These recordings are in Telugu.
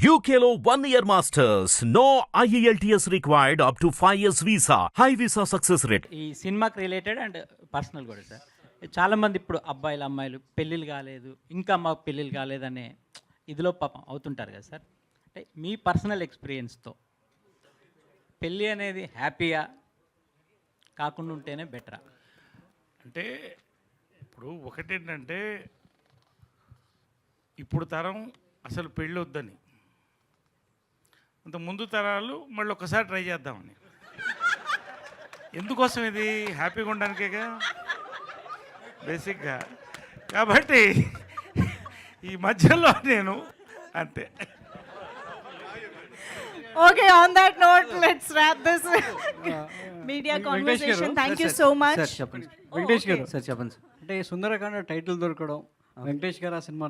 One year masters. No E IELTS required up to 5 years visa. High visa success rate. ఈ సినిమాకి రిలేటెడ్ అండ్ పర్సనల్ కూడా సార్ చాలామంది ఇప్పుడు అబ్బాయిలు అమ్మాయిలు పెళ్ళిళ్ళు కాలేదు ఇంకా మాకు పెళ్ళిళ్ళు కాలేదనే ఇదిలో పాపం అవుతుంటారు కదా సార్ అంటే మీ పర్సనల్ ఎక్స్పీరియన్స్తో పెళ్ళి అనేది హ్యాపీగా కాకుండా ఉంటేనే బెటరా అంటే ఇప్పుడు ఒకటేంటంటే ఇప్పుడు తరం అసలు పెళ్ళి వద్దని అంత ముందు తరాలు మళ్ళీ ఒకసారి ట్రై చేద్దామని ఎందుకోసం ఇది? హ్యాపీగా ఉండడానికేగా? బేసిక్గా. కాబట్టి ఈ మధ్యలో నేను అంతే. Okay, on that note, let's wrap this media conversation. Thank you so much. Sir చెప్పండి. వెంకటేష్ గారు. సార్ చెప్పండి. సార్ అంటే సుందరకాండ టైటిల్ దొరకడం వెంకటేష్ గారు ఆ సినిమా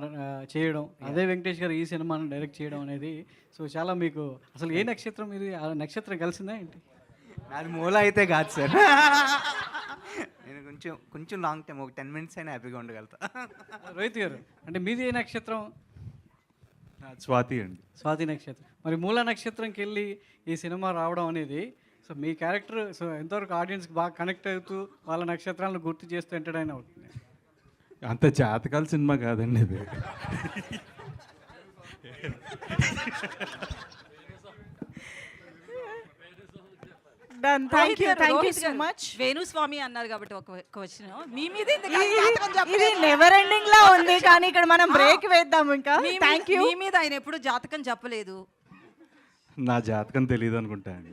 చేయడం అదే వెంకటేష్ గారు ఈ సినిమాను డైరెక్ట్ చేయడం అనేది సో చాలా మీకు అసలు ఏ నక్షత్రం ఇది ఆ నక్షత్రం కలిసిందా ఏంటి? నాది మూల అయితే కాదు సార్. నేను కొంచెం కొంచెం లాంగ్ టైం ఒక టెన్ మినిట్స్ అయినా హ్యాపీగా ఉండగలుగుతా. రోహిత్ గారు అంటే మీది ఏ నక్షత్రం? స్వాతి అండి. స్వాతి నక్షత్రం. మరి మూల నక్షత్రంకి వెళ్ళి ఈ సినిమా రావడం అనేది సో మీ క్యారెక్టర్ సో ఎంతవరకు ఆడియన్స్కి బాగా కనెక్ట్ అవుతూ వాళ్ళ నక్షత్రాలను గుర్తు చేస్తూ ఎంటర్టైన్ అవుతుంది? అంత జాతకాల సినిమా కాదండి ఇది. Thank you. రోహిత్ so గారు, much. వేణుస్వామి అన్నారు కాబట్టి ఒక క్వశ్చన్ మీ మీద ఇది- ఆయన జాతకం ఇది చెప్పలేదు? నెవర్ ఎండింగ్ లా ఉంది కానీ ఇక్కడ మనం బ్రేక్ వేద్దాం ఇంకా. మీ మీద- థ్యాంక్ యూ మీ మీద ఆయన ఎప్పుడు జాతకం చెప్పలేదు. నా జాతకం తెలియదు అనుకుంటా అండి.